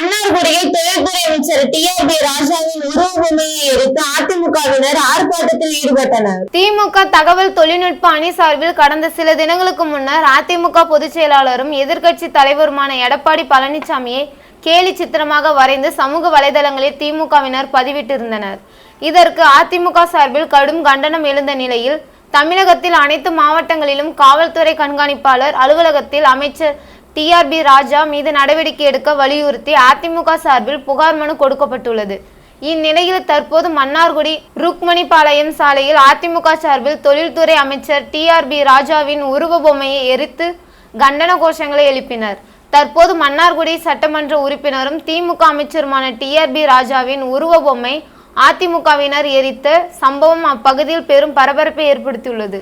மன்னார்குடியில் தொழில்துறை அமைச்சர் டி ஆர் பி ராஜாவின் உருவபொம்மையை எரித்து அதிமுகவினர் ஆர்ப்பாட்டத்தில் ஈடுபட்டனர். திமுக தகவல் தொழில்நுட்ப அணி சார்பில் கடந்த சில தினங்களுக்கு முன்னர் அதிமுக பொதுச் செயலாளரும் எதிர்க்கட்சி தலைவருமான எடப்பாடி பழனிசாமியை கேலி சித்திரமாக வரைந்து சமூக வலைதளங்களில் திமுகவினர் பதிவிட்டிருந்தனர். இதற்கு அதிமுக சார்பில் கடும் கண்டனம் எழுந்த நிலையில் தமிழகத்தில் அனைத்து மாவட்டங்களிலும் காவல்துறை கண்காணிப்பாளர் அலுவலகத்தில் அமைச்சர் டிஆர்பி ராஜா மீது நடவடிக்கை எடுக்க வலியுறுத்தி அதிமுக சார்பில் புகார் மனு கொடுக்கப்பட்டுள்ளது. இந்நிலையில் தற்போது மன்னார்குடி ருக்மணிபாளையம் சாலையில் அதிமுக சார்பில் தொழில்துறை அமைச்சர் டிஆர்பி ராஜாவின் உருவ பொம்மையை எரித்து கண்டன கோஷங்களை எழுப்பினர். தற்போது மன்னார்குடி சட்டமன்ற உறுப்பினரும் திமுக அமைச்சருமான டிஆர்பி ராஜாவின் உருவ பொம்மை அதிமுகவினர் எரித்த சம்பவம் அப்பகுதியில் பெரும் பரபரப்பை ஏற்படுத்தியுள்ளது.